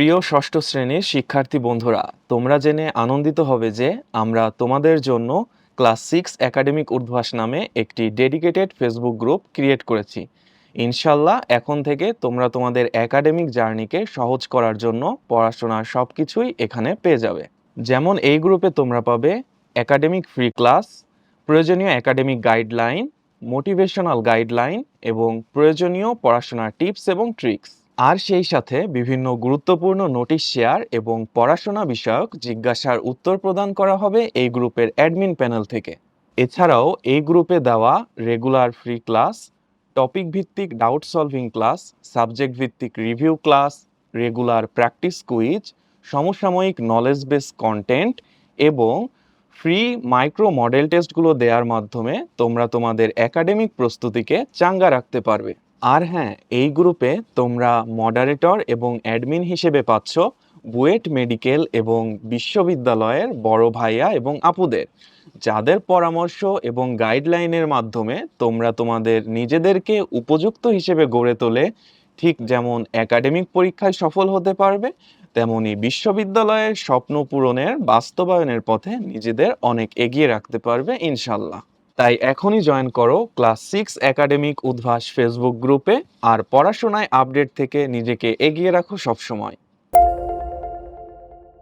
প্রিয় ষষ্ঠ শ্রেণির শিক্ষার্থী বন্ধুরা, তোমরা জেনে আনন্দিত হবে যে আমরা তোমাদের জন্য ক্লাস সিক্স একাডেমিক উদ্ভাস নামে একটি ডেডিকেটেড ফেসবুক গ্রুপ ক্রিয়েট করেছি। ইনশাল্লাহ এখন থেকে তোমরা তোমাদের একাডেমিক জার্নিকে সহজ করার জন্য পড়াশোনার সব কিছুই এখানে পেয়ে যাবে। যেমন এই গ্রুপে তোমরা পাবে একাডেমিক ফ্রি ক্লাস, প্রয়োজনীয় একাডেমিক গাইডলাইন, মোটিভেশনাল গাইডলাইন এবং প্রয়োজনীয় পড়াশোনার টিপস এবং ট্রিক্স। আর সেই সাথে বিভিন্ন গুরুত্বপূর্ণ নোটিশ শেয়ার এবং পড়াশোনা বিষয়ক জিজ্ঞাসার উত্তর প্রদান করা হবে এই গ্রুপের অ্যাডমিন প্যানেল থেকে। এছাড়াও এই গ্রুপে দেওয়া রেগুলার ফ্রি ক্লাস, টপিক ভিত্তিক ডাউট সলভিং ক্লাস, সাবজেক্ট ভিত্তিক review class, regular practice quiz, সমসাময়িক নলেজ বেস কন্টেন্ট এবং ফ্রি মাইক্রো মডেল টেস্টগুলো দেওয়ার মাধ্যমে তোমরা তোমাদের একাডেমিক প্রস্তুতিকে চাঙ্গা রাখতে পারবে। আর হ্যাঁ এই গ্রুপে তোমরা মডারেটর এবং অ্যাডমিন হিসেবে পাচ্ছ বুয়েট মেডিকেল এবং বিশ্ববিদ্যালয়ের বড় ভাইয়া এবং আপুদের। যাদের পরামর্শ এবং গাইডলাইনের মাধ্যমে তোমরা তোমাদের নিজেদেরকে উপযুক্ত হিসেবে গড়ে তোলে, ঠিক যেমন একাডেমিক পরীক্ষায় সফল হতে পারবে, তেমনি বিশ্ববিদ্যালয়ের স্বপ্ন পূরণের বাস্তবায়নের পথে নিজেদের অনেক এগিয়ে রাখতে পারবে ইনশাল্লাহ। তাই এখনই জয়েন করো class six academic Udvash Facebook গ্রুপে আর পড়াশোনায় আপডেট থেকে নিজেকে এগিয়ে রাখো সবসময়।